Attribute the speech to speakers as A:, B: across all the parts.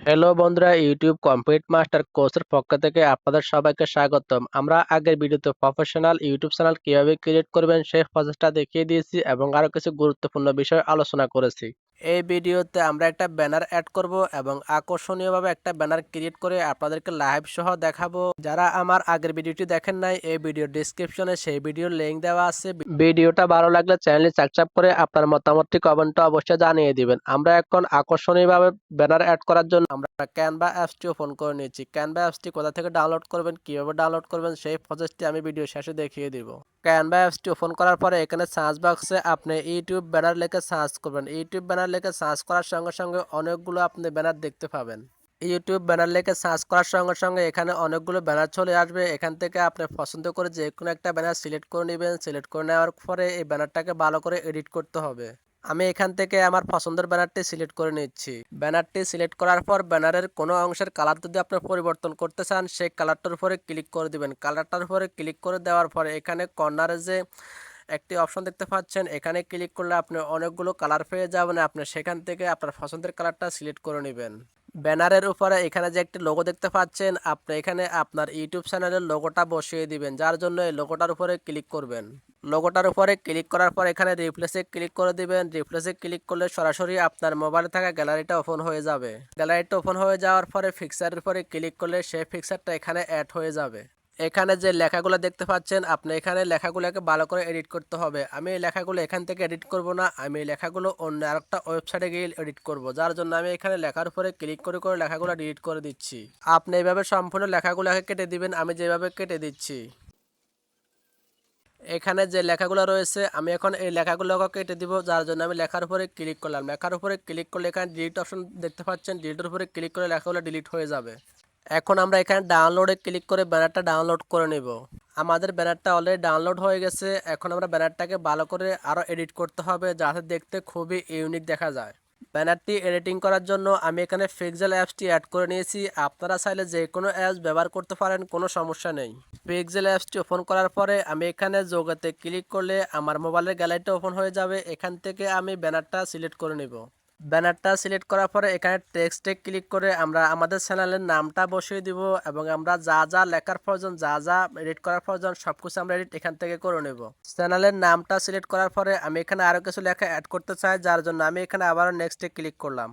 A: Hello বন্ধুরা, YouTube complete master কোর্সের পক্ষ থেকে আপনাদের সবাইকে স্বাগতম। আমরা আগের ভিডিওতে প্রফেশনাল ইউটিউব চ্যানেল কীভাবে ক্রিয়েট করবেন সেই প্রসেসটা দেখিয়ে দিয়েছি এবং আরও কিছু গুরুত্বপূর্ণ বিষয় আলোচনা করেছি। এই ভিডিওতে আমরা একটা ব্যানার অ্যাড করব এবং আকর্ষণীয়ভাবে একটা ব্যানার ক্রিয়েট করে আপনাদেরকে লাইভ সহ দেখাবো। যারা আমার আগের ভিডিওটি দেখেন নাই, এই ভিডিও ডিসক্রিপশনে সেই ভিডিওর লিঙ্ক দেওয়া আছে। ভিডিওটা ভালো লাগলে চ্যানেলটি সাবস্ক্রাইব করে আপনার মতামতটি কমেন্টে অবশ্যই জানিয়ে দিবেন। আমরা এখন আকর্ষণীয়ভাবে ব্যানার অ্যাড করার জন্য আমরা ক্যানভা অ্যাপসটি ওপেন করে নিয়েছি। ক্যানভা অ্যাপসটি কোথা থেকে ডাউনলোড করবেন, কীভাবে ডাউনলোড করবেন, সেই প্রসেসটি আমি ভিডিও শেষে দেখিয়ে দিব। ক্যানভা অ্যাপসটি ওপেন করার পরে এখানে সার্চ বক্সে আপনি ইউটিউব ব্যানার লিখে সার্চ করবেন। ইউটিউব ব্যানার লিখে সার্চ করার সঙ্গে সঙ্গে অনেকগুলো আপনি ব্যানার দেখতে পাবেন। ইউটিউব ব্যানার লেখে সার্চ করার সঙ্গে সঙ্গে এখানে অনেকগুলো ব্যানার চলে আসবে। এখান থেকে আপনি পছন্দ করে যে কোনো একটা ব্যানার সিলেক্ট করে নেবেন। সিলেক্ট করে নেওয়ার পরে এই ব্যানারটাকে ভালো করে এডিট করতে হবে। আমি এখান থেকে আমার পছন্দের ব্যানারটি সিলেক্ট করে নিচ্ছি। ব্যানারটি সিলেক্ট করার পর ব্যানারের কোনো অংশের কালার যদি আপনি পরিবর্তন করতে চান, সেই কালারটার উপরে ক্লিক করে দিবেন। কালারটার উপরে ক্লিক করে দেওয়ার পরে এখানে কর্নারে যে একটি অপশন দেখতে পাচ্ছেন, এখানে ক্লিক করলে আপনি অনেকগুলো কালার পেয়ে যাবেন। আপনি সেখান থেকে আপনার পছন্দের কালারটা সিলেক্ট করে নেবেন। ব্যানারের উপরে এখানে যে একটি লোগো দেখতে পাচ্ছেন, আপনি এখানে আপনার ইউটিউব চ্যানেলের লোগোটা বসিয়ে দিবেন, যার জন্য এই লোগোটার উপরে ক্লিক করবেন। লোগোটার উপরে ক্লিক করার পর এখানে রিপ্লেসে ক্লিক করে দিবেন। রিপ্লেসে ক্লিক করলে সরাসরি আপনার মোবাইলে থাকা গ্যালারিটা ওপেন হয়ে যাবে। গ্যালারিটা ওপেন হয়ে যাওয়ার পরে ফিক্সারের উপরে ক্লিক করলে সেই ফিক্সারটা এখানে অ্যাড হয়ে যাবে। এখানে যে লেখাগুলো দেখতে পাচ্ছেন, আপনি এখানে লেখাগুলোকে ভালো করে এডিট করতে হবে। আমি এই লেখাগুলো এখান থেকে এডিট করব না, আমি এই লেখাগুলো অন্য আরেকটা ওয়েবসাইটে গিয়ে এডিট করব। যার জন্য আমি এখানে লেখার উপরে ক্লিক করে করে লেখাগুলো ডিলিট করে দিচ্ছি। আপনি এইভাবে সম্পূর্ণ লেখাগুলোকে কেটে দিবেন, আমি যেভাবে কেটে দিচ্ছি। এখানে যে লেখাগুলো রয়েছে, আমি এখন এই লেখাগুলোকে কেটে দিব, যার জন্য আমি লেখার উপরে ক্লিক করলাম। লেখার উপরে ক্লিক করলে এখানে ডিলিট অপশন দেখতে পাচ্ছেন ডিলিটের উপরে ক্লিক করে লেখাগুলো ডিলিট হয়ে যাবে। এখন আমরা এখানে ডাউনলোডে ক্লিক করে ব্যানারটা ডাউনলোড করে নেব। আমাদের ব্যানারটা অলরেডি ডাউনলোড হয়ে গেছে, এখন আমরা ব্যানারটাকে ভালো করে আরও এডিট করতে হবে, যাতে দেখতে খুবই ইউনিক দেখা যায়। ব্যানারটি এডিটিং করার জন্য আমি এখানে পিক্সেল অ্যাপসটি অ্যাড করে নিয়েছি। আপনারা চাইলে যে কোনো অ্যাপস ব্যবহার করতে পারেন, কোনো সমস্যা নেই। পিক্সেল অ্যাপসটি ওপেন করার পরে আমি এখানে যোগাতে ক্লিক করলে আমার মোবাইলের গ্যালারিটা ওপেন হয়ে যাবে। এখান থেকে আমি ব্যানারটা সিলেক্ট করে নেব। ব্যানারটা সিলেক্ট করার পরে এখানে টেক্সটে ক্লিক করে আমরা আমাদের চ্যানেলের নামটা বসিয়ে দিব এবং আমরা যা যা লেখার প্রয়োজন, যা যা এডিট করার প্রয়োজন সব কিছু আমরা এডিট এখান থেকে করে নেব। চ্যানেলের নামটা সিলেক্ট করার পরে আমি এখানে আরও কিছু লেখা অ্যাড করতে চাই, যার জন্য আমি এখানে আবারও নেক্সটে ক্লিক করলাম।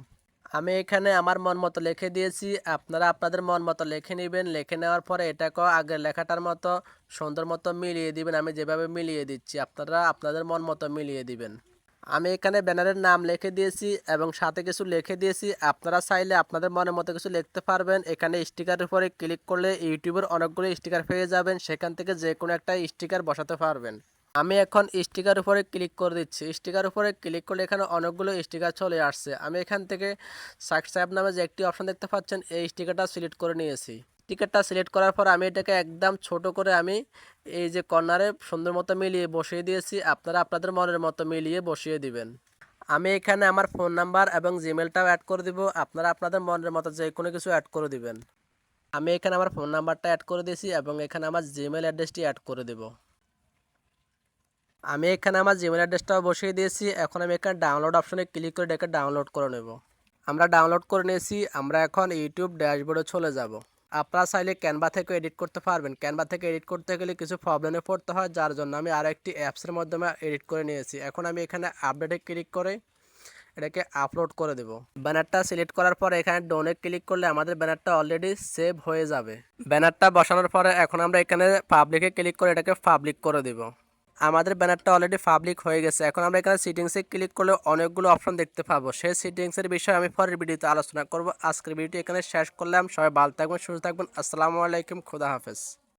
A: আমি এখানে আমার মন মতো লিখে দিয়েছি, আপনারা আপনাদের মন মতো লিখে নেবেন। লিখে নেওয়ার পরে এটাকেও আগের লেখাটার মতো সুন্দর মতো মিলিয়ে দিবেন। আমি যেভাবে মিলিয়ে দিচ্ছি, আপনারা আপনাদের মন মতো মিলিয়ে দিবেন। আমি এখানে ব্যানারের নাম লিখে দিয়েছি এবং সাথে কিছু লিখে দিয়েছি। আপনারা চাইলে আপনাদের মনের মতো কিছু লিখতে পারবেন। এখানে স্টিকারের উপরে ক্লিক করলে ইউটিউবের অনেকগুলো স্টিকার পেয়ে যাবেন। সেখান থেকে যে কোনো একটা স্টিকার বসাতে পারবেন। আমি এখন স্টিকার উপরে ক্লিক করে দিচ্ছি। স্টিকার উপরে ক্লিক করলে এখানে অনেকগুলো স্টিকার চলে আসছে। আমি এখান থেকে সাবস্ক্রাইব নামে যে একটি অপশন দেখতে পাচ্ছেন, এই স্টিকারটা সিলেক্ট করে নিয়েছি। টিকিটটা সিলেক্ট করার পর আমি এটাকে একদম ছোট করে আমি এই যে কর্নারে সুন্দর মতো মিলিয়ে বসিয়ে দিয়েছি। আপনারা আপনাদের মনের মতো মিলিয়ে বসিয়ে দিবেন। আমি এখানে আমার ফোন নাম্বার এবং জিমেলটাও অ্যাড করে দিব। আপনারা আপনাদের মনের মতো যে কোনো কিছু অ্যাড করে দিবেন। আমি এখানে আমার ফোন নাম্বারটা অ্যাড করে দিয়েছি এবং এখানে আমার জিমেল অ্যাড্রেসটি অ্যাড করে দেব। আমি এখানে আমার জিমেল অ্যাড্রেসটাও বসিয়ে দিয়েছি। এখন আমি এখানে ডাউনলোড অপশনে ক্লিক করে এটাকে ডাউনলোড করে নেব। আমরা ডাউনলোড করে নিয়েছি। আমরা এখন ইউটিউব ড্যাশবোর্ডে চলে যাব। আপনারা চাইলে ক্যানভা থেকে এডিট করতে পারবেন। ক্যানভা থেকে এডিট করতে গেলে কিছু প্রবলেমে পড়তে হয়, যার জন্য আমি আরও একটি অ্যাপসের মাধ্যমে এডিট করে নিয়েছি। এখন আমি এখানে আপডেটে ক্লিক করে এটাকে আপলোড করে দেব। ব্যানারটা সিলেক্ট করার পর এখানে ডোনে ক্লিক করলে আমাদের ব্যানারটা অলরেডি সেভ হয়ে যাবে। ব্যানারটা বসানোর পরে এখন আমরা এখানে পাবলিকে ক্লিক করে এটাকে পাবলিক করে দেব। আমাদের ব্যানারটা অলরেডি পাবলিক হয়ে গেছে। এখন আমরা এখানে সিটিংসে ক্লিক করলে অনেকগুলো অপশন দেখতে পাবো। সেই সিটিংসের বিষয়ে আমি পরের ভিডিওতে আলোচনা করব। আজকের ভিডিওটি এখানে শেষ করলাম। সবাই ভালো থাকবেন, সুস্থ থাকবেন। আসসালামু আলাইকুম। খুদা হাফেজ।